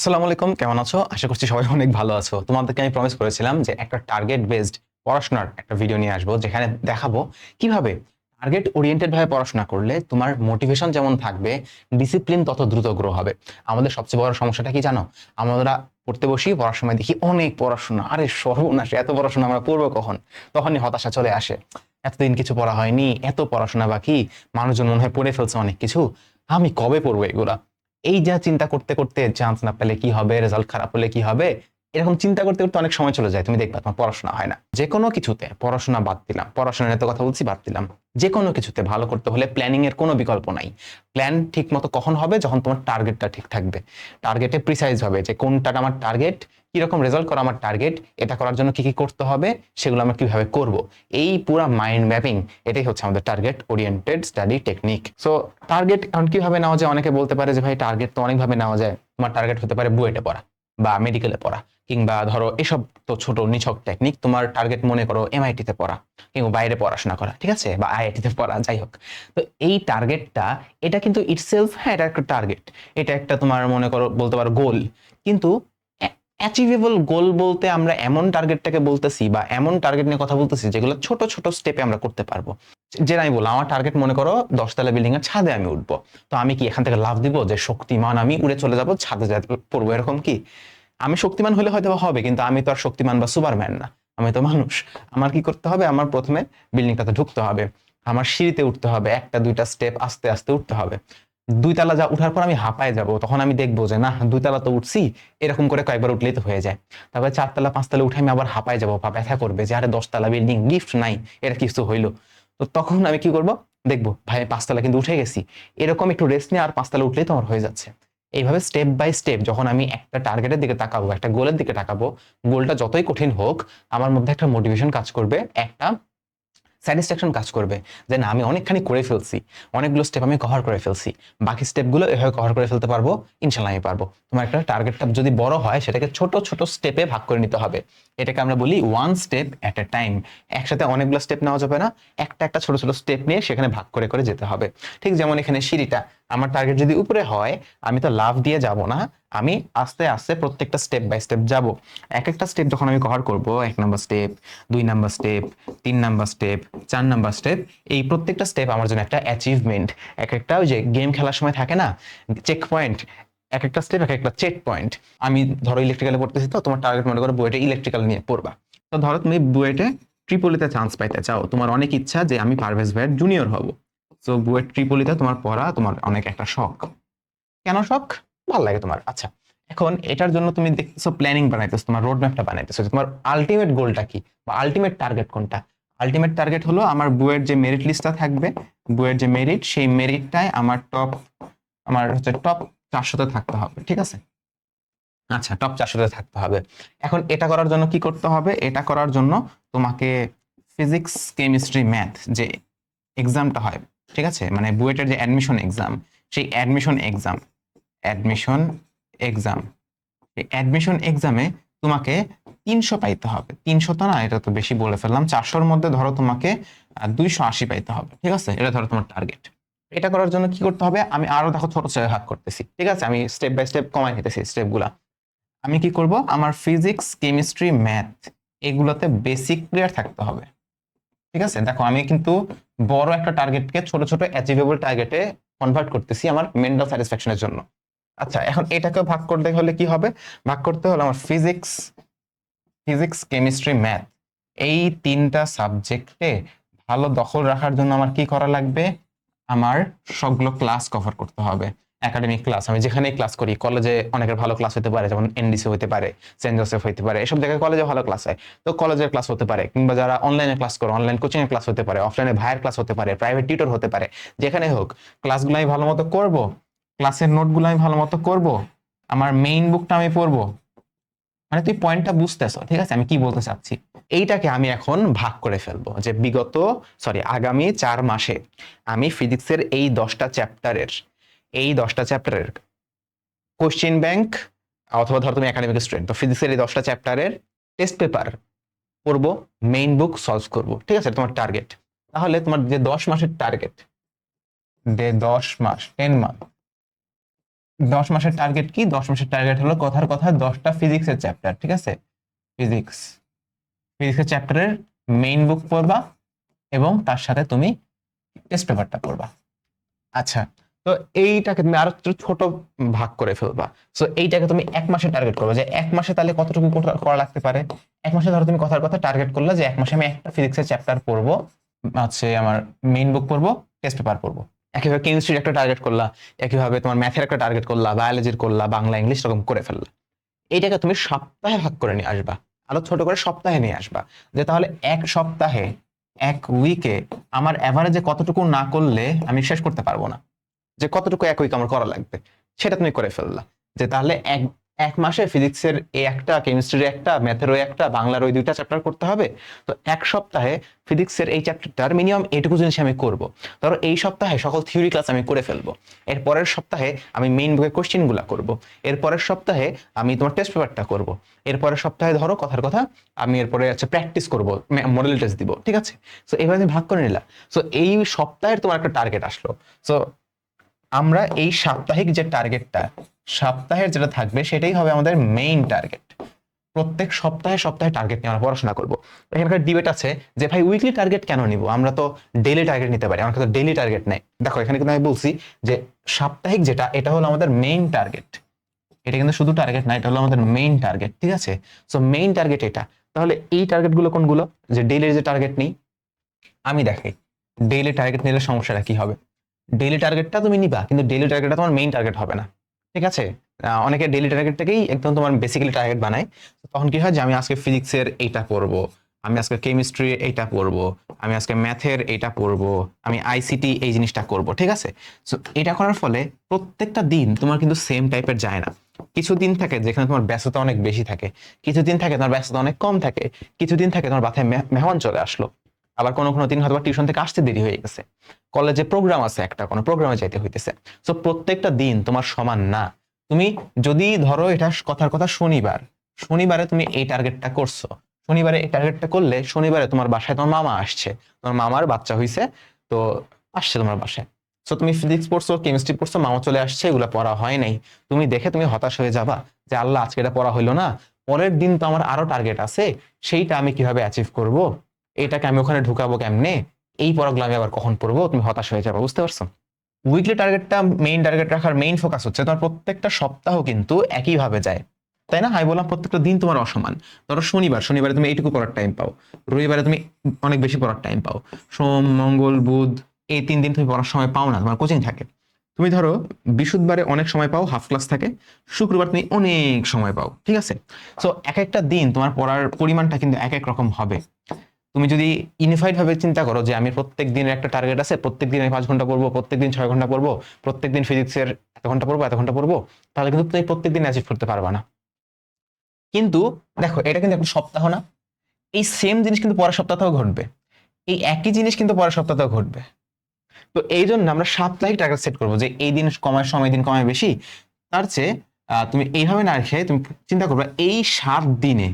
আসসালামু আলাইকুম, কেমন আছো? আশা করছি সবাই অনেক ভালো আছো। তোমাদেরকে আমি প্রমিস করেছিলাম যে একটা টার্গেট বেসড পড়াশোনার একটা ভিডিও নিয়ে আসব, যেখানে দেখাবো কীভাবে টার্গেট ওরিয়েন্টেড ভাবে পড়াশোনা করলে তোমার মোটিভেশন যেমন থাকবে ডিসিপ্লিন তত দ্রুত গ্রো হবে। আমাদের সবচেয়ে বড় সমস্যাটা কি জানো? আমরা পড়তে বসি, পড়ার সময় দেখি অনেক পড়াশোনা। আরে সর্বনাশ, এত পড়াশোনা আমরা পড়ব কখন? তখনই হতাশা চলে আসে। এতদিন কিছু পড়া হয়নি, এত পড়াশোনা বাকি, মানুষজন মনে হয় পড়ে ফেলছে অনেক কিছু। আমি কবে পড়ব এগুলা? এই যা চিন্তা করতে করতে চান্স না পেলে কি হবে? রেজাল্ট খারাপ হলে কি হবে? এরকম চিন্তা করতে করতে অনেক সময় চলে যায়। তুমি দেখবা তোমার পড়াশোনা হয় না। যে কোনো কিছুতে পড়াশোনা বাদ দিলাম। পড়াশোনার তো কথা বলছি, বাদ দিলাম। যে কোনো কিছুতে ভালো করতে হলে প্ল্যানিং এর কোনো বিকল্প নাই। প্ল্যান ঠিক মতো কখন হবে? যখন তোমার টার্গেটটা ঠিক থাকবে। টার্গেটে প্রিসাইজ হবে যে কোনটা আমার টার্গেট কীরকম রেজাল্ট করা আমার টার্গেট এটা করার জন্য কি কি করতে হবে, সেগুলো আমরা কীভাবে করব? এই পুরো মাইন্ড ম্যাপিং এটাই হচ্ছে আমাদের target oriented study technique so target এখন কীভাবে নেওয়া যায়? অনেকে বলতে পারে যে, ভাই টার্গেট তো অনেকভাবে নেওয়া যায়। তোমার টার্গেট হতে পারে বুয়েটে পড়া। বা মেডিকেলে পড়া, কিংবা ধরো এসব তো ছোট নিছক টেকনিক তোমার টার্গেট মনে করো এমআইটিতে পড়া, কিংবা বাইরে পড়াশোনা করা, ঠিক আছে? বা আইআইটিতে পড়া, যাই হোক। তো এই টার্গেটটা এটা কিন্তু ইটসেলফ হ্যাঁ এটা একটা টার্গেট এটা একটা তোমার মনে করো, বলতে পারো গোল কিন্তু অ্যাচিভেবল গোল বলতে আমরা এমন টার্গেটটাকে বলতেছি বা এমন টার্গেট নিয়ে কথা বলতেছি যেগুলো ছোট ছোট স্টেপে আমরা করতে পারব। যেটা আমি বললাম, আমার টার্গেট মনে করো দশতলা বিল্ডিং এর ছাদে আমি উঠবো। তো আমি কি এখান থেকে লাভ দিব যে শক্তিমান আমি উড়ে চলে যাব, ছাদে পড়ব এরকম কি? আমি শক্তিমান হলে হয়তো হবে, কিন্তু আমি তো আর শক্তিমান বা সুপারম্যান না। আমি তো মানুষ। আমার কি করতে হবে? আমার প্রথমে বিল্ডিংটাতে ঢুকতে হবে। আমার সিঁড়িতে উঠতে হবে। একটা, দুইটা স্টেপ আস্তে আস্তে উঠতে হবে। দুই তালা যা উঠার পর আমি হাঁপায় যাব। তখন আমি দেখব যে না দুই তালা তো উঠছি। এরকম করে কয়েকবার উঠলেই তো হয়ে যায়। তারপরে চারতলা, পাঁচতলা উঠে আমি আবার হাঁপায় যাব। বা ব্যথা করবে যে, আরে, দশতলা বিল্ডিং লিফট নাই। এটা কিছু হইল। তো তখন আমি কি করব? দেখব, ভাই, পাঁচতলা কিন্তু উঠে গেছি। এরকম একটু রেস্ট নিয়ে আর পাঁচতলা উঠলেই তো আমার হয়ে যাচ্ছে। এইভাবে স্টেপ বাই স্টেপ যখন আমি একটা টার্গেটের দিকে তাকাবো, একটা গোলের দিকে তাকাবো গোলটা যতই কঠিন হোক, আমার মধ্যে একটা মোটিভেশন কাজ করবে, একটা স্যাটিসফ্যাকশন কাজ করবে যে না, আমি অনেকখানি করে ফেলছি, অনেকগুলো স্টেপ আমি কভার করে ফেলছি, বাকি স্টেপগুলো এভাবে কভার করে ফেলতে পারব, ইনশাল্লাহ আমি পারব। তোমার একটা টার্গেটটা যদি বড় হয়, সেটাকে ছোট ছোট স্টেপে ভাগ করে নিতে হবে। এটাকে আমরা বলি one step at a time একসাথে অনেকগুলো স্টেপ নেওয়া যাবে না, একটা একটা ছোট ছোট স্টেপ নিয়ে সেখানে ভাগ করে করে যেতে হবে। ঠিক যেমন এখানে সিঁড়িটা আমার টার্গেট যদি উপরে হয়, আমি তো লাভ দিয়ে যাব না, আমি আস্তে আস্তে প্রত্যেকটা স্টেপ বাই স্টেপ যাব। এক একটা স্টেপ যখন আমি কভার করব, এক নাম্বার স্টেপ দুই নাম্বার স্টেপ তিন নাম্বার স্টেপ চার নাম্বার স্টেপ এই প্রত্যেকটা স্টেপ আমার জন্য একটা অ্যাচিভমেন্ট এক একটা ওই যে গেম খেলার সময় থাকে না চেক পয়েন্ট এক একটা স্টেপ এক একটা চেক পয়েন্ট আমি ধরো ইলেকট্রিক্যালে পড়তেছি তো, তোমার টার্গেট মনে করো বুয়েটে ইলেকট্রিক্যাল নিয়ে পড়বা। তো ধরো তুমি বুয়েটে ট্রিপলিতে চান্স পাইতে চাও, তোমার অনেক ইচ্ছা যে আমি পারভেজ ভাইয়ের জুনিয়র হব। তো বুয়েট ট্রিপলিতে তোমার পড়া তোমার অনেক একটা শখ। কেন শখ? ভালো লাগে তোমার। আচ্ছা এখন এটার জন্য তুমি দেখতেছো প্ল্যানিং বানাইতেছো, তোমার রোড ম্যাপটা বানাইতেছো তোমার আলটিমেট গোলটা কি বা আলটিমেট টার্গেট কোনটা? আলটিমেট টার্গেট হলো আমার বুয়ের যে মেরিট লিস্টটা থাকবে বুয়ের যে মেরিট সেই মেরিটটাই আমার টপ আমার হচ্ছে টপ চারশোতে থাকতে হবে, ঠিক আছে? আচ্ছা টপ চারশোতে থাকতে হবে। এখন এটা করার জন্য কি করতে হবে? এটা করার জন্য তোমাকে ফিজিক্স কেমিস্ট্রি ম্যাথ যে এক্সামটা হয় ঠিক আছে? মানে বুয়েটের যে অ্যাডমিশন এক্সাম সেই admission exam admission exam admission এক্সামে তোমাকে তিনশো পাইতে হবে। তিনশো তো না, এটা তো বেশি বলে ফেললাম। চারশোর মধ্যে ধরো তোমাকে দুইশো আশি পাইতে হবে, ঠিক আছে? এটা ধরো তোমার টার্গেট এটা করার জন্য কি করতে হবে? আমি আরও দেখো ছোট ছোট ভাগ করতেছি, ঠিক আছে? আমি স্টেপ বাই স্টেপ কমাই নিতেছি স্টেপগুলা আমি কি করব? আমার ফিজিক্স কেমিস্ট্রি ম্যাথ এগুলোতে বেসিক ক্লিয়ার থাকতে হবে। ঠিক আছে? দেখো, আমি কিন্তু বড় একটা টার্গেটকে ছোট ছোট অ্যাচিভেবল টার্গেটে কনভার্ট করতেছি আমার মেন্টাল স্যাটিসফ্যাকশনের জন্য। আচ্ছা এখন এটাকে ভাগ করতে হলে কি হবে? ভাগ করতে হলে আমার ফিজিক্স ফিজিক্স কেমিস্ট্রি ম্যাথ এই তিনটা সাবজেক্টে ভালো দখল রাখার জন্য আমার কি করা লাগবে? আমার সবগুলো ক্লাস কভার করতে হবে। একাডেমিক ক্লাস আমি যেখানেই ক্লাস করি কলেজে অনেকের ভালো ক্লাস হতে পারে, যেমন এনডিসি হতে পারে সেন্ট জোসেফ হতে পারে, এসব জায়গায় কলেজে ভালো ক্লাস হয়। তো কলেজের ক্লাস হতে পারে, কিংবা যারা অনলাইনে ক্লাস করো অনলাইন কোচিং এর ক্লাস হতে পারে অফলাইনে ভাইয়ের ক্লাস হতে পারে প্রাইভেট টিউটর হতে পারে, যেখানে হোক ক্লাসগুলো আমি ভালো মতো করব ক্লাসের নোটগুলো আমি ভালো মতো করব, আমার মেইন বুকটা আমি পড়ব। মানে তুই পয়েন্টটা বুঝতেছো, ঠিক আছে? আমি কি বলতে চাচ্ছি? এইটাকে আমি এখন ভাগ করে ফেলব, যে বিগত সরি আগামী চার মাসে আমি ফিজিক্সের এই দশটা চ্যাপ্টারের এই দশটা চ্যাপ্টারের কোশ্চেন ব্যাংক অথবা ধর তুমি একাডেমিক স্টুডেন্ট তো ফিজিক্সের এই দশটা চ্যাপ্টারের টেস্ট পেপার পড়ব মেইন বুক সলভ করব, ঠিক আছে? তোমার টার্গেট তাহলে তোমার যে দশ মাসের টার্গেট যে দশ মাস টেন মান্থ দশ মাসের টার্গেট কি? দশ মাসের টার্গেট হলো কথার কথা দশটা ফিজিক্সের চ্যাপ্টার ঠিক আছে? ফিজিক্স ফিজিক্সের চ্যাপ্টারের মেইন বুক পড়বা এবং তার সাথে তুমি টেস্ট পেপারটা পড়বা। আচ্ছা তো এইটাকে তুমি আরও ছোট ভাগ করে ফেলবা। সো এইটাকে তুমি এক মাসে টার্গেট করবে যে এক মাসে তাহলে কতটুকু করা- লাগতে পারে? এক মাসে ধরো তুমি কথার কথা টার্গেট করলে যে এক মাসে আমি একটা ফিজিক্সের চ্যাপ্টার পড়ব, হচ্ছে আমার মেইন বুক পড়ব টেস্ট পেপার পড়ব। একইভাবে কেমিস্ট্রির একটা টার্গেট করলা, একইভাবে তোমার ম্যাথের একটা টার্গেট করলা বায়োলজির করলা, বাংলা ইংলিশ এরকম করে ফেললা। এইটাকে তুমি সপ্তাহে ভাগ করে নিয়ে আসবা, আরও ছোট করে সপ্তাহে নিয়ে আসবা। যে তাহলে এক সপ্তাহে, এক উইকে আমার অ্যাভারেজে কতটুকু না করলে আমি শেষ করতে পারব না। যে কতটুকু এক উইক আমার করা লাগবে, সেটা তুমি করে ফেললা। যে তাহলে এক এক মাসে ফিজিক্সের এই একটা, কেমিস্ট্রির একটা ম্যাথের ওই একটা বাংলার ওই দুইটা চ্যাপ্টার করতে হবে। তো এক সপ্তাহে ফিজিক্সের এই চ্যাপ্টারটার মিনিমাম এইটুকু জিনিস আমি করব। ধরো এই সপ্তাহে সকল থিওরি ক্লাস আমি করে ফেলব। এর পরের সপ্তাহে আমি মেইন বুকের কোশ্চেনগুলো করব। এর পরের সপ্তাহে আমি তোমার টেস্ট পেপারটা করব। এর পরের সপ্তাহে ধরো কথার কথা, আমি এরপরে হচ্ছে প্র্যাকটিস করব মডেল টেস্ট দিব, ঠিক আছে? সো এইভাবে তুমি ভাগ করে নিলা। সো এই সপ্তাহের তোমার একটা টার্গেট আসলো। সো আমরা এই সাপ্তাহিক যে টার্গেটটা সপ্তাহের যেটা থাকবে সেটাই হবে আমাদের মেইন টার্গেট প্রত্যেক সপ্তাহে সপ্তাহে টার্গেট নিয়ে আমরা পড়াশোনা করব। এখানকার ডিবেট আছে যে, ভাই উইকলি টার্গেট কেন নিব? আমরা তো ডেইলি টার্গেট নিতে পারি আমার কাছে ডেইলি টার্গেট নেই। দেখো, এখানে কিন্তু আমি বলছি যে, সাপ্তাহিক যেটা, এটা হলো আমাদের মেইন টার্গেট এটা কিন্তু শুধু টার্গেট না, এটা হলো আমাদের মেইন টার্গেট ঠিক আছে? সো মেইন টার্গেট এটা। তাহলে এই টার্গেটগুলো কোনগুলো? যে ডেইলির যে টার্গেট নেই, আমি দেখাই। ডেইলি টার্গেট নিলে সমস্যাটা কি হবে? ডেইলি টার্গেটটা তুমি নিবা, কিন্তু ডেইলি টার্গেটটা তোমার মেইন টার্গেট হবে না। ঠিক আছে? অনেকে ডেইলি টার্গেটটাকেই একদম তোমার বেসিক্যালি টার্গেট বানায়। তখন কি হয় যে, আমি আজকে ফিজিক্সের এইটা পড়ব আমি আজকে কেমিস্ট্রি এইটা পড়ব আমি আজকে ম্যাথের এইটা পড়ব আমি আইসিটি এই জিনিসটা করব, ঠিক আছে? সো এটা করার ফলে প্রত্যেকটা দিন তোমার কিন্তু সেম টাইপের যায় না। কিছু দিন থাকে যেখানে তোমার ব্যস্ততা অনেক বেশি থাকে কিছু দিন থাকে তোমার ব্যস্ততা অনেক কম থাকে কিছু দিন থাকে তোমার বাসায় মে- মেহমান চলে আসলো। আবার কোনো কোনো দিন হয়তো টিউশন থেকে আসতে দেরি হয়ে গেছে। কলেজে প্রোগ্রাম আছে একটা, কোনো প্রোগ্রামে যাইতে হইতেছে। সো প্রত্যেকটা দিন তোমার সমান না। তুমি যদি ধরো এটা কথার কথা শনিবার, শনিবারে তুমি এই টার্গেটটা করছ। শনিবারে এই টার্গেটটা করলে শনিবারে তোমার বাসায় তোমার মামা আসছে। তোমার মামার বাচ্চা হইছে, তো আসছে তোমার বাসায়। সো তুমি ফিজিক্স পড়ছো কেমিস্ট্রি পড়ছো, মামা চলে আসছে, এগুলো পড়া হয় নাই। তুমি দেখে তুমি হতাশ হয়ে যাবা যে, আল্লাহ, আজকে এটা পড়া হইল না। পরের দিন তো আমার আরও টার্গেট আছে, সেইটা আমি কীভাবে অ্যাচিভ করব? এটাকে আমি ওখানে ঢুকাবো কেমনে? এই পড়াগুলো আমি আবার কখন পড়ব? তুমি হতাশ হয়ে যাবে, বুঝতে পারছ? উইকলি টার্গেটটা মেইন টার্গেট রাখার মেইন ফোকাস হচ্ছে, তোমার প্রত্যেকটা সপ্তাহ কিন্তু একইভাবে যায়। তাই না? আমি বললাম প্রত্যেকটা দিন তোমার অসমান। ধরো শনিবার, শনিবারে তুমি এইটুকু পড়ার টাইম পাও। রবিবারে তুমি অনেক বেশি পড়ার টাইম পাও। সোম, মঙ্গল, বুধ, এই তিন দিন তুমি পড়ার সময় পাও না, তোমার কোচিং থাকে। তুমি ধরো বৃহস্পতিবারে অনেক সময় পাও হাফ ক্লাস থাকে, শুক্রবার তুমি অনেক সময় পাও, ঠিক আছে? সো এক একটা দিন তোমার পড়ার পরিমাণটা কিন্তু এক এক রকম হবে। তুমি যদি ইউনিফাইড ভাবে চিন্তা করো যে আমি প্রত্যেক দিনের একটা টার্গেট আছে, প্রত্যেক দিন আমি পাঁচ ঘণ্টা পড়ব, প্রত্যেক দিন ছয় ঘণ্টা পড়ব, প্রত্যেক দিন ফিজিক্সের এত ঘণ্টা পড়ব, এত ঘণ্টা পড়ব, তাহলে কিন্তু তুমি প্রত্যেক দিন অ্যাচিভ করতে পারবা না। কিন্তু দেখো, এটা কিন্তু একটা সপ্তাহ না। এই সেম জিনিস কিন্তু পরের সপ্তাহতেও ঘটবে। এই একই জিনিস কিন্তু পরের সপ্তাহতেও ঘটবে। তো এই জন্য আমরা সাপ্তাহিক টার্গেট সেট করব যে এই দিন কমায় সময় দিন কমায় বেশি। তার চেয়ে তুমি এইভাবে না রেখে তুমি চিন্তা করবে, এই সাত দিনে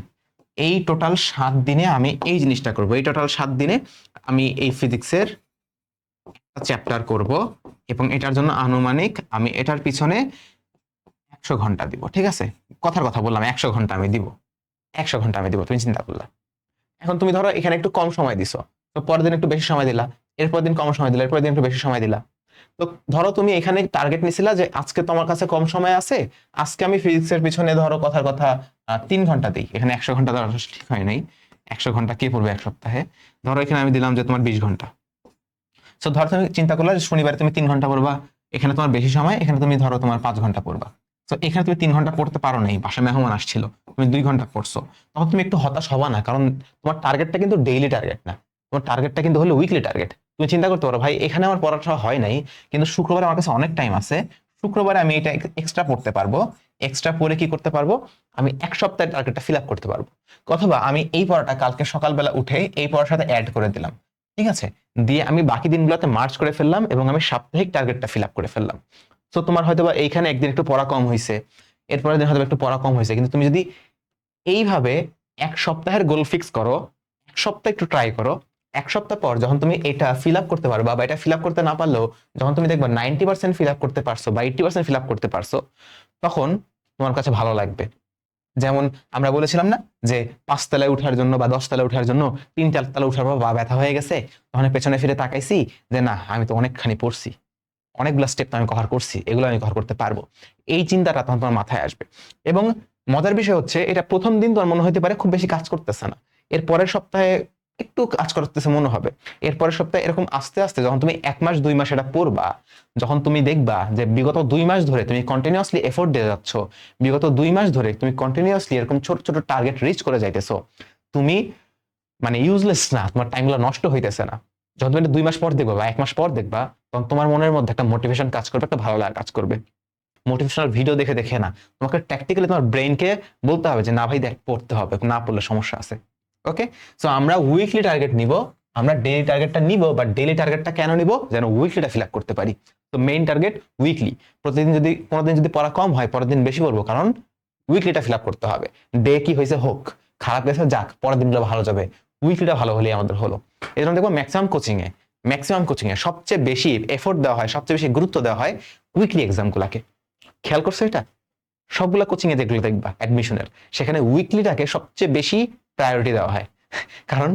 এই টোটাল সাত দিনে আমি এই জিনিসটা করব। এই টোটাল সাত দিনে আমি এই ফিজিক্সের চ্যাপ্টার করব এবং এটার জন্য আনুমানিক আমি এটার পিছনে একশো ঘণ্টা দিব, ঠিক আছে? কথার কথা বললাম, একশো ঘণ্টা আমি দিব। একশো ঘণ্টা আমি দিব, তুমি চিন্তা করলা। এখন তুমি ধরো এখানে একটু কম সময় দিছো, তো পরের দিন একটু বেশি সময় দিলা, এরপর দিন কম সময় দিলা, এরপর দিন একটু বেশি সময় দিলা। তো ধরো তুমি এখানে টার্গেট নিছিলা যে আজকে তোমার কাছে কম সময় আছে, আজকে আমি ফিজিক্সের পিছনে ধরো কথার কথা তিন ঘণ্টা দিই। এখানে একশো ঘণ্টা ধরো ঠিক হয় নাই। একশো ঘণ্টা কে পড়বে এক সপ্তাহে? ধরো এখানে আমি দিলাম যে তোমার বিশ ঘণ্টা। সো ধরো তুমি চিন্তা করলে শনিবারে তুমি তিন ঘণ্টা পড়বা, এখানে তোমার বেশি সময়, এখানে তুমি ধরো তোমার পাঁচ ঘণ্টা পড়বা। তো এখানে তুমি তিন ঘণ্টা পড়তে পারো নাই, বাসায় মেহমান আসছিল, তুমি দুই ঘণ্টা পড়ছো। তখন তুমি একটু হতাশ হবা না, কারণ তোমার টার্গেটটা কিন্তু ডেইলি টার্গেট না। তোমার টার্গেটটা কিন্তু হলো উইকলি টার্গেট তুমি চিন্তা করতে পারো, ভাই, এখানে আমার পড়াটা হয় নাই, কিন্তু শুক্রবারে আমার কাছে অনেক টাইম আছে, শুক্রবারে আমি এটা এক্সট্রা পড়তে পারব এক্সট্রা পড়ে কি করতে পারব? আমি এক সপ্তাহের টার্গেটটা ফিল আপ করতে পারব। অথবা আমি এই পড়াটা কালকে সকালবেলা উঠে এই পড়ার সাথে অ্যাড করে দিলাম, ঠিক আছে? দিয়ে আমি বাকি দিনগুলোতে মার্চ করে ফেললাম এবং আমি সাপ্তাহিক টার্গেটটা ফিল আপ করে ফেললাম। তো তোমার হয়তো বা এইখানে একদিন একটু পড়া কম হয়েছে এরপরের দিন হয়তো একটু পড়া কম হয়েছে কিন্তু তুমি যদি এইভাবে এক সপ্তাহের গোল ফিক্স করো, এক সপ্তাহ একটু ট্রাই করো এক সপ্তাহ পর যখন তুমি এটা ফিল আপ করতে পারবা বা এটা ফিল আপ করতে না পারলেও যখন তুমি দেখবা নাইনটি পার্সেন্ট ফিল আপ করতে পারছ বা এইটটি পার্সেন্ট ফিল আপ করতে পারছ, তখন তোমার কাছে ভালো লাগবে। যেমন আমরা বলেছিলাম না যে পাঁচতলায় উঠার জন্য বা দশতলায় উঠার জন্য তিন চারতলা উঠার পর বা ব্যথা হয়ে গেছে, তখন পেছনে ফিরে তাকাইছি যে না, আমি তো অনেকখানি পড়ছি। অনেকগুলো স্টেপ তো আমি কভার করছি, এগুলো আমি কভার করতে পারব। এই চিন্তাটা তখন তোমার মাথায় আসবে। এবং মজার বিষয় হচ্ছে, এটা প্রথম দিন তোমার মনে হতে পারে খুব বেশি কাজ করতেছে না। এর পরের সপ্তাহে একটু কাজ করতেছে মনে হবে। এর পরের সপ্তাহে এরকম আস্তে আস্তে যখন তুমি এক মাস, দুই মাস এটা পড়বা, যখন তুমি দেখবা যে বিগত দুই মাস ধরে তুমি কন্টিনিউয়াসলি এফোর্ট দিয়ে যাচ্ছ, বিগত দুই মাস ধরে তুমি কন্টিনিউয়াসলি এরকম ছোট ছোট টার্গেট রিচ করে যাইতেছো, তুমি মানে ইউজলেস না, তোমার টাইমগুলো নষ্ট হইতেছে না। যখন তুমি দুই মাস পর দেখবা বা এক মাস পর দেখবা, তখন তোমার মনের মধ্যে একটা মোটিভেশন কাজ করবে, একটা ভালো লাগা কাজ করবে। মোটিভেশনাল ভিডিও দেখে দেখে না, তোমাকে ট্যাকটিক্যালি তোমার ব্রেনকে বলতে হবে যে, না ভাই দেখ, পড়তে হবে, না পড়লে সমস্যা আছে। ওকে সো আমরা উইকলি টার্গেট নিব, আমরা ডেইলি টার্গেটটা নিব বাট ডেইলি টার্গেটটা কেন নিব? যেন উইকলিটা ফিল আপ করতে পারি। তো মেইন টার্গেট উইকলি প্রতিদিন যদি, কোনোদিন যদি পড়া কম হয়, পরের দিন বেশি পড়ব, কারণ উইকলিটা ফিল আপ করতে হবে। ডে কি হয়েছে হোক, খারাপ গেছে যাক, পরের দিনগুলো ভালো যাবে। উইকলিটা ভালো হলেই আমাদের হলো। এই জন্য দেখব ম্যাক্সিমাম কোচিংয়ে ম্যাক্সিমাম কোচিংয়ে সবচেয়ে বেশি এফোর্ট দেওয়া হয়, সবচেয়ে বেশি গুরুত্ব দেওয়া হয় উইকলি এক্সামগুলোকে খেয়াল করছ এটা? সবগুলা কোচিংয়ে যেগুলো দেখবা অ্যাডমিশনের সেখানে উইকলিটাকে সবচেয়ে বেশি প্রায়োরিটি দেওয়া হয়। কারণ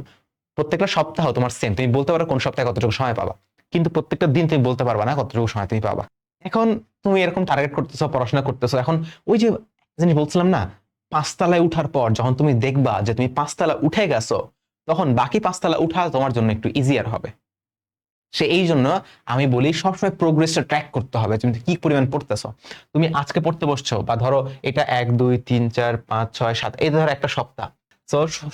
প্রত্যেকটা সপ্তাহ তোমার সেম তুমি বলতে পারো কোন সপ্তাহে কতটুকু সময় পাবা। কিন্তু প্রত্যেকটা দিন তুমি বলতে পারবা না কতটুকু সময় তুমি পাবা। এখন তুমি এরকম টার্গেট করতেছো, পড়াশোনা করতেছো, এখন ওই যে জিনিস বলছিলাম না, পাঁচতলায় উঠার পর যখন তুমি দেখবা যে তুমি পাঁচতলা উঠে গেছো, তখন বাকি পাঁচতলা উঠা তোমার জন্য একটু ইজিয়ার হবে। সে এই জন্য আমি বলি সবসময় প্রোগ্রেসটা ট্র্যাক করতে হবে, তুমি কি পরিমাণ পড়তেছো। তুমি আজকে পড়তে বসছো বা ধরো এটা এক, দুই, তিন, চার, পাঁচ, ছয়, সাত, এই ধরো একটা সপ্তাহ।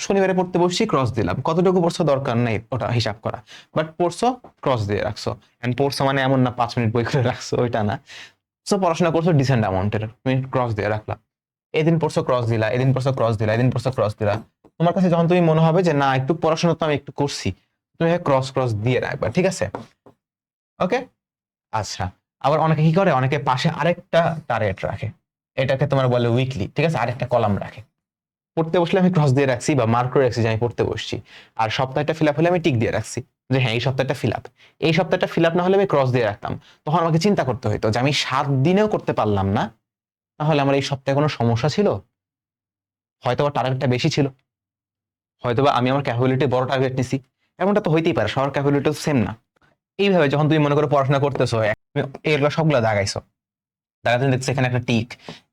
শনিবারে পড়তে বসছি ক্রস দিলাম। কতটুকু পড়ছো দরকার নেই ওটা হিসাব করা। বাট পড়ছো ক্রস দিয়ে রাখছো। এন্ড পড়ছো মানে এমন না পাঁচ মিনিট বই করে রাখছো, ওইটা না। সো পড়াশোনা করছ ডিসেন্ট অ্যামাউন্টের তুমি ক্রস দিয়ে রাখলাম এদিন পড়ছো ক্রস দিলা, এদিন পড়ছো ক্রস দিলা, এদিন পড়ছো ক্রস দিলা। তোমার কাছে যখন তুমি মনে হবে যে, না, একটু পড়াশোনা তো আমি একটু করছি, তুমি ক্রস ক্রস দিয়ে রাখবা, ঠিক আছে? ওকে আচ্ছা। আবার অনেকে কি করে? অনেকে পাশে আরেকটা টার্গেট রাখে। এটাকে তোমার বলে উইকলি ঠিক আছে? আরেকটা কলাম রাখে। পড়তে বসলে আমি ক্রস দিয়ে রাখছি বা মার্ক করে রাখছি যে আমি পড়তে বসছি। আর সপ্তাহটা ফিল আপ হলে আমি টিক দিয়ে রাখছি যে হ্যাঁ এই সপ্তাহটা ফিল আপ এই সপ্তাহটা ফিল আপ না হলে আমি ক্রস দিয়ে রাখতাম। তখন আমাকে চিন্তা করতে হতো যে আমি সাত দিনেও করতে পারলাম না, তাহলে আমার এই সপ্তাহে কোনো সমস্যা ছিল? হয়তো বা টার্গেটটা বেশি ছিল। হয়তোবা আমি আমার ক্যাপাবিলিটি বড় টার্গেট নিছি। এমনটা তো হইতেই পারে, সবার ক্যাপাবিলিটি সেম না। এইভাবে যখন তুমি মনে করো পড়াশোনা করতেছো এগুলো সবগুলো দাগাইছো দাগাতে দেখছ এখানে একটা টিক,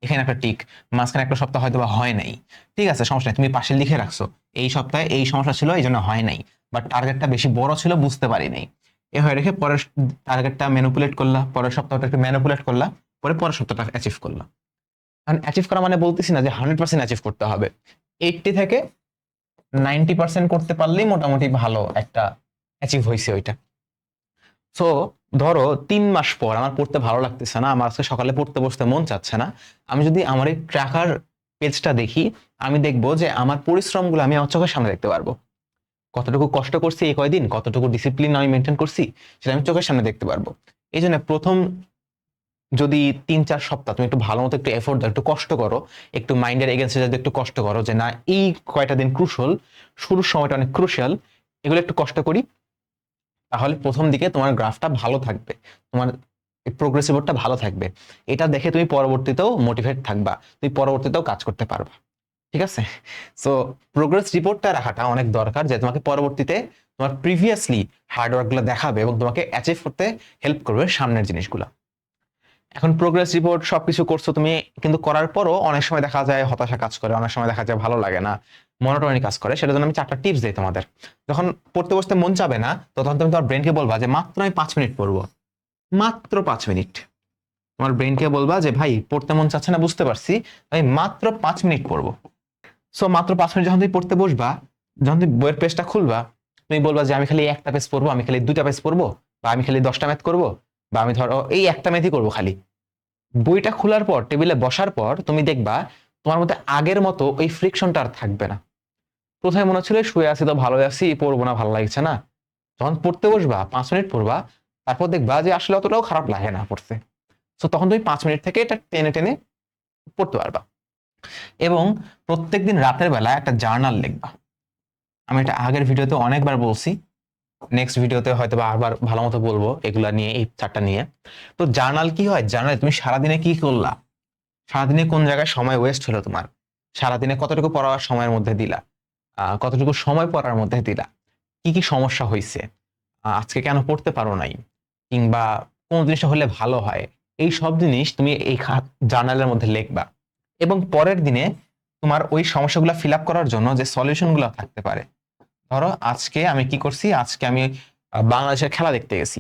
এখানে একটা টিক, মাঝখানে একটা সপ্তাহ হয়তো বা হয় নাই। ঠিক আছে, সমস্যা নেই, তুমি পাশে লিখে রাখছো। এই সপ্তাহে এই সমস্যা ছিল, এই জন্য হয় নাই। বাট টার্গেটটা বেশি বড় ছিল, বুঝতে পারি নাই এ হয়ে রেখে পরের টার্গেটটা ম্যানুপুলেট করলা, পরের সপ্তাহটা একটু ম্যানুপুলেট করলা, পরে পরের সপ্তাহটা অ্যাচিভ করলা। কারণ অ্যাচিভ করা মানে বলতেছি না যে হান্ড্রেড পার্সেন্ট অ্যাচিভ করতে হবে। এইটটি থেকে নাইনটি পার্সেন্ট করতে পারলেই মোটামুটি ভালো একটা অ্যাচিভ হয়েছে ওইটা। সো ধরো তিন মাস পর আমার পড়তে ভালো লাগতেছে না, আমার আজকে সকালে পড়তে বসতে মন চাচ্ছে না, আমি যদি আমার এই ট্র্যাকার পেজটা দেখি, আমি দেখব যে আমার পরিশ্রমগুলো আমি আমার চোখের সামনে দেখতে পারব। কতটুকু কষ্ট করছি এই কয়দিন, কতটুকু ডিসিপ্লিন আমি মেনটেন করছি, সেটা আমি চোখের সামনে দেখতে পারব। এই জন্য প্রথম যদি তিন চার সপ্তাহ তুমি একটু ভালো মতো একটু এফোর্ট দাও, একটু কষ্ট করো, একটু মাইন্ডের এগেনস্টে যদি একটু কষ্ট করো যে না, এই কয়টা দিন ক্রুশল শুরুর সময়টা অনেক ক্রুশাল এগুলো একটু কষ্ট করি তাহলে প্রথম দিকে তোমার গ্রাফটা ভালো থাকবে, তোমার প্রোগ্রেস রিপোর্টটা ভালো থাকবে। এটা দেখে তুমি পরবর্তীতেও মোটিভেট থাকবা, তুমি পরবর্তীতেও কাজ করতে পারবা। ঠিক আছে? সো প্রোগ্রেস রিপোর্টটা রাখাটা অনেক দরকার যে তোমাকে পরবর্তীতে তোমার প্রিভিয়াসলি হার্ডওয়ার্কগুলো দেখাবে এবং তোমাকে অ্যাচিভ করতে হেল্প করবে সামনের জিনিসগুলো। এখন প্রোগ্রেস রিপোর্ট সবকিছু করছ তুমি, কিন্তু করার পরও অনেক সময় দেখা যায় হতাশা কাজ করে, অনেক সময় দেখা যায় ভালো লাগে না। মনোটনি কাজ করে, সেটার জন্য আমি চারটা টিপস দিই তোমাদের। যখন পড়তে বসতে মন চাবে না, তখন তুমি তোমার ব্রেনকে বলবা যে, মাত্র আমি পাঁচ মিনিট পড়ব। মাত্র পাঁচ মিনিট। তোমার ব্রেনকে বলবা যে, ভাই, পড়তে মন চাচ্ছে না, বুঝতে পারছি। আমি মাত্র পাঁচ মিনিট পড়ব। সো মাত্র পাঁচ মিনিট যখন তুমি পড়তে বসবা, যখন তুমি বইয়ের পেজটা খুলবা, তুমি বলবা যে, আমি খালি একটা পেজ পড়ব, আমি খালি দুইটা পেজ পড়ব, বা আমি খালি দশটা ম্যাথ করব, বা আমি ধরো এই একটা ম্যাথই করব খালি। বইটা খোলার পর টেবিলে বসার পর, তুমি দেখবা তোমার মধ্যে আগের মতো ওই ফ্রিকশনটা আর থাকবে না। প্রথমে মনে হচ্ছিল, শুয়ে আছি তো ভালো আছি, পড়ব না, ভালো লাগছে না। যখন পড়তে বসবা, পাঁচ মিনিট পড়বা, তারপর দেখবা যে আসলে অতটাও খারাপ লাগে না পড়তে। তো তখন তুমি পাঁচ মিনিট থেকে এটা টেনে টেনে পড়তে পারবা। এবং প্রত্যেকদিন রাতের বেলা একটা জার্নাল লিখবা। আমি এটা আগের ভিডিওতে অনেকবার বলছি, নেক্সট ভিডিওতে হয়তো বা আবার ভালো মতো বলব এগুলা নিয়ে, এই চারটা নিয়ে। তো জার্নাল কি হয়? জার্নাল তুমি সারাদিনে কি করলা? সারাদিনে কোন জায়গায় সময় ওয়েস্ট হলো তোমার? সারাদিনে কতটুকু পড়ার সময়ের মধ্যে দিলা? কতটুকু সময় পড়ার মধ্যে দিলা? কি কি সমস্যা হয়েছে আজকে কেন পড়তে পারো নাই? কিংবা কোন জিনিসটা হলে ভালো হয়? এই সব জিনিস তুমি এই জার্নালের মধ্যে লিখবা। এবং পরের দিনে তোমার ওই সমস্যাগুলো ফিল আপ করার জন্য যে সলিউশনগুলো থাকতে পারে। ধরো, আজকে আমি কি করছি? আজকে আমি বাংলাদেশের খেলা দেখতে গেছি।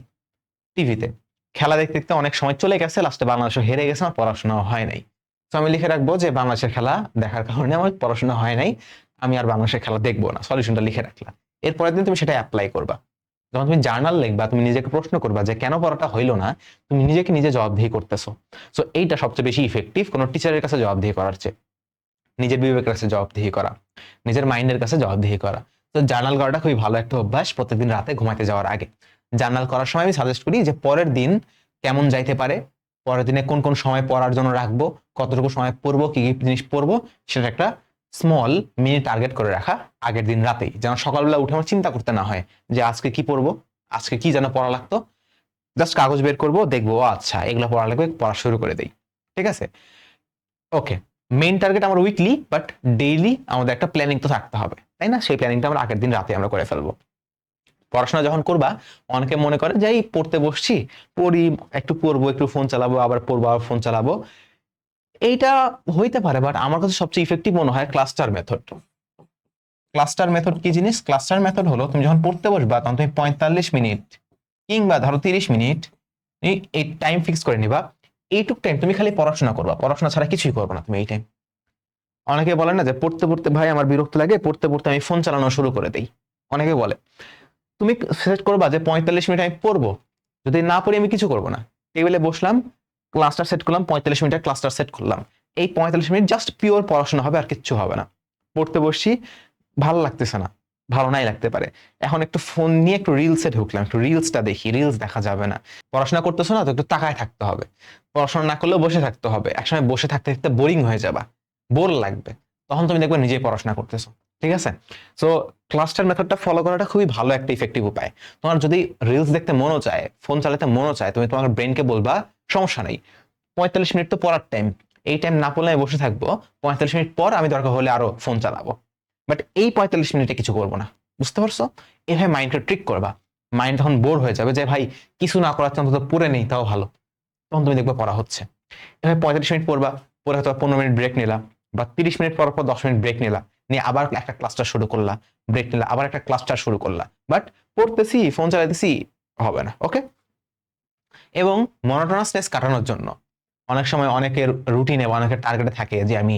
টিভিতে। খেলা দেখতে দেখতে অনেক সময় চলে গেছে, লাস্টে বাংলাদেশ হেরে গেছে, আমার পড়াশোনা হয় নাই। তো আমি লিখে রাখব যে, বাংলাদেশের খেলা দেখার কারণে আমার পড়াশোনা হয় নাই। আমি আর বাংলাদেশের খেলা দেখব না সলিউশনটা লিখে রাখলাম এরপরের দিন তুমি সেটা অ্যাপ্লাই করবা। যখন তুমি জার্নাল লিখবা, তুমি নিজেকে প্রশ্ন করবা যে কেন পড়াটা হইল না, তুমি নিজেকে নিজে জবাবদিহি করতেছো। সো এইটা সবচেয়ে বেশি ইফেক্টিভ কোনো টিচারের কাছে জবাবদিহি করার চেয়ে। নিজের বিবেকের কাছে জবাবদিহি করা, নিজের মাইন্ডের কাছে জবাবদিহি করা। তো জার্নাল করাটা খুবই ভালো একটা অভ্যাস প্রত্যেকদিন রাতে ঘুমাতে যাওয়ার আগে। জার্নাল করার সময় আমি সাজেস্ট করি যে পরের দিন কেমন যাইতে পারে, পরের দিনে কোন কোন সময় পড়ার জন্য রাখব, কতটুকু সময় পড়ব, কি কি জিনিস পড়ব, সেটা একটা স্মল মিনি টার্গেট করে রাখা আগের দিন রাতেই। যেন সকালবেলা উঠে আমার চিন্তা করতে না হয় যে আজকে কি পড়ব, আজকে কি যেন পড়া লাগতো। জাস্ট কাগজ বের করব, দেখব আচ্ছা এগুলো পড়া লাগবে, পড়া শুরু করে দেই। ঠিক আছে? ওকে মেইন টার্গেট আমার উইকলি বাট ডেইলি আমাদের একটা প্ল্যানিং তো থাকতে হবে, তাই না? সেই প্ল্যানিংটা আমরা আগের দিন রাতে আমরা করে ফেলব। পড়াশোনা যখন করবা, অনেকে মনে করে যে, এই পড়তে বসছি, পড়ি, একটু পড়ব, একটু ফোন চালাবো, আবার পড়ব, আবার ফোন চালাবো। এইটা হইতে পারে বাট আমার কাছে সবচেয়ে ইফেক্টিভ মনে হয় ক্লাস্টার মেথড ক্লাস্টার মেথড কি জিনিস? ক্লাস্টার মেথড হলো তুমি যখন পড়তে বসবা, তখন তুমি পঁয়তাল্লিশ মিনিট কিংবা ধরো তিরিশ মিনিট এই টাইম ফিক্স করে নিবা। এইটুক টাইম তুমি খালি পড়াশোনা করবা। পড়াশোনা ছাড়া কিছুই করবে না তুমি এই টাইম অনেকে বলে না যে পড়তে পড়তে ভাই আমার বিরক্ত লাগে, পড়তে পড়তে আমি ফোন চালানো শুরু করে দেই। অনেকে বলে, তুমি সেট করবা যে পঁয়তাল্লিশ মিনিট আমি পড়ব, যদি না পড়ি আমি কিছু করব না। টেবিলে বসলাম ক্লাসটা সেট করলাম, পঁয়তাল্লিশ মিনিটের ক্লাসটা সেট করলাম। এই পঁয়তাল্লিশ মিনিট জাস্ট পিওর পড়াশোনা হবে আর কিচ্ছু হবে না। পড়তে বসছি, ভালো লাগতেছে না, ভালো নাই লাগতে পারে। এখন একটু ফোন নিয়ে একটু রিলসে ঢুকলাম, একটু রিলসটা দেখি রিলস দেখা যাবে না। পড়াশোনা করতেছো না, তো একটু তাকায় থাকতে হবে। পড়াশোনা না করলেও বসে থাকতে হবে। একসময় বসে থাকতে থাকতে বোরিং হয়ে যাবা বোর লাগবে। তখন তুমি দেখবে নিজেই পড়াশোনা করতেছো, ঠিক আছে? সো ক্লাস্টার মেথডটা ফলো করাটা খুবই ভালো একটা ইফেক্টিভ উপায়। তোমার যদি রিলস দেখতে মনও চায় ফোন চালাতে মনও চায়, তুমি তোমার ব্রেনকে বলবা সমস্যা নেই। পঁয়তাল্লিশ মিনিট তো পড়ার টাইম এই টাইম না পড়লে আমি বসে থাকব। পঁয়তাল্লিশ মিনিট পর আমি দরকার হলে আরও ফোন চালাবো। বাট এই পঁয়তাল্লিশ মিনিটে কিছু করব না। বুঝতে পারছ? এভাবে মাইন্ডকে ট্রিক করবা। মাইন্ড তখন বোর হয়ে যাবে যে, ভাই, কিছু না করার অন্তত পড়ে নেই, তাও ভালো। তখন তুমি দেখবে পড়া হচ্ছে। এভাবে পঁয়তাল্লিশ মিনিট পড়বা। পরে হয়তো পনেরো মিনিট ব্রেক নিলা বা তিরিশ মিনিট পর পর দশ মিনিট ব্রেক নিলা। নিয়ে আবার একটা ক্লাসটা শুরু করলা। ব্রেক নিলা, আবার একটা ক্লাসটা শুরু করলা। বাট পড়তেছি ফোন চালাইতেছি, হবে না ওকে এবং মনোটনাসনেস কাটানোর জন্য। অনেক সময় অনেকের রুটিনে বা অনেকের টার্গেটে থাকে যে আমি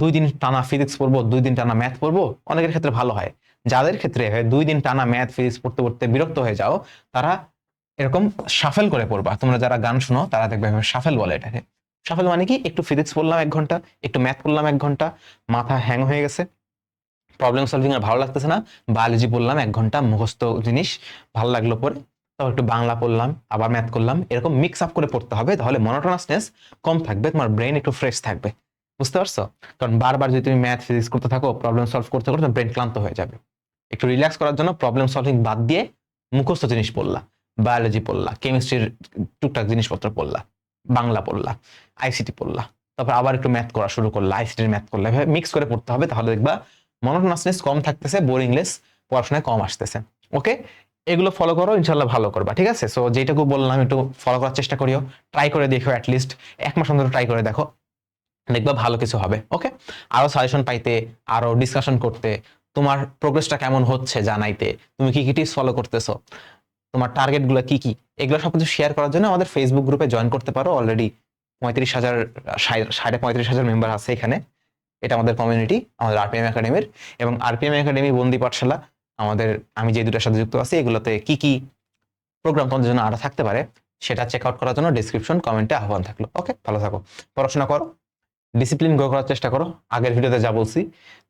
দুই দিন টানা ফিজিক্স পড়ব, দুই দিন টানা ম্যাথ পড়ব, অনেকের ক্ষেত্রে ভালো হয়। যাদের ক্ষেত্রে দুই দিন টানা ম্যাথ ফিজিক্স পড়তে পড়তে বিরক্ত হয়ে যাও, তারা এরকম সাফেল করে পড়বা। তোমরা যারা গান শুনো, তারা দেখবে সাফেল বলে এটাকে। সাফেল মানে কি? একটু ফিজিক্স পড়লাম এক ঘণ্টা, একটু ম্যাথ পড়লাম এক ঘণ্টা, মাথা হ্যাং হয়ে গেছে। প্রবলেম সলভিং আর ভালো লাগতেছে না। বায়োলজি পড়লাম এক ঘণ্টা, মুখস্থ জিনিস ভালো লাগল পরে তারপর একটু বাংলা পড়লাম, আবার ম্যাথ করলাম, এরকম মিক্স আপ করে পড়তে হবে, তাহলে মনোটনাসনেস কম থাকবে, তোমার ব্রেন একটু ফ্রেশ থাকবে। বুঝতে পারছ? কারণ বারবার যদি তুমি ম্যাথ ফিজিক্স করতে থাকো প্রবলেম সলভ করতে করতে ব্রেন ক্লান্ত হয়ে যাবে। একটু রিল্যাক্স করার জন্য প্রবলেম সলভিং বাদ দিয়ে মুখস্থ জিনিস পড়লা বায়োলজি পড়লা কেমিস্ট্রির টুকটাক জিনিসপত্র পড়লা, বাংলা পড়লা আইসিটি পড়লা, তারপর আবার একটু ম্যাথ করা শুরু করলা আইসিটির ম্যাথ করলা, এভাবে মিক্স করে পড়তে হবে, তাহলে দেখবা মনোটনাসনেস কম থাকতেছে বোরিংলেস পড়াশোনায় কম আসতেছে। ওকে এগুলো ফলো করো ইনশাল্লাহ ভালো করবা, ঠিক আছে? সো যেটুকু বললাম, একটু ফলো করার চেষ্টা করিও ট্রাই করে দেখো অ্যাটলিস্ট এক মাস অন্তত ট্রাই করে দেখো, দেখবা ভালো কিছু হবে ওকে আরও সাজেশন পাইতে, আরও ডিসকাশন করতে, তোমার প্রোগ্রেসটা কেমন হচ্ছে জানাইতে, তুমি কি কি টিপস ফলো করতেছো, তোমার টার্গেটগুলো কি কি, এগুলো সব কিছু শেয়ার করার জন্য আমাদের ফেসবুক গ্রুপে জয়েন করতে পারো অলরেডি পঁয়ত্রিশ হাজার, সাড়ে পঁয়ত্রিশ হাজার মেম্বার আছে এখানে, এটা আমাদের কমিউনিটি আমাদের আরপিএম একাডেমির এবং আরপিএম একাডেমি বন্দি পাঠশালা আমাদের, আমি যে দুটার সাথে যুক্ত আছি, এগুলোতে কি কি প্রোগ্রাম তোমাদের জন্য আরও থাকতে পারে, সেটা চেক আউট করার জন্য ডিসক্রিপশন কমেন্টে আহ্বান থাকল। ওকে ভালো থাকো। পড়াশোনা করো ডিসিপ্লিন গ্রো করার চেষ্টা করো। আগের ভিডিওতে যা বলছি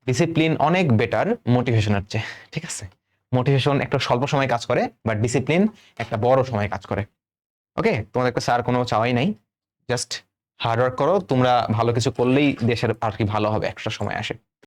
ডিসিপ্লিন অনেক বেটার মোটিভেশনের চেয়ে, ঠিক আছে? মোটিভেশন একটা স্বল্প সময় কাজ করে বাট ডিসিপ্লিন একটা বড় সময় কাজ করে। ওকে তোমাদের কাছে আর কোনো চাওয়াই নাই জাস্ট হার্ডওয়ার্ক করো, তোমরা ভালো কিছু করলেই দেশের আর কি ভালো হবে, একটা সময় আসে।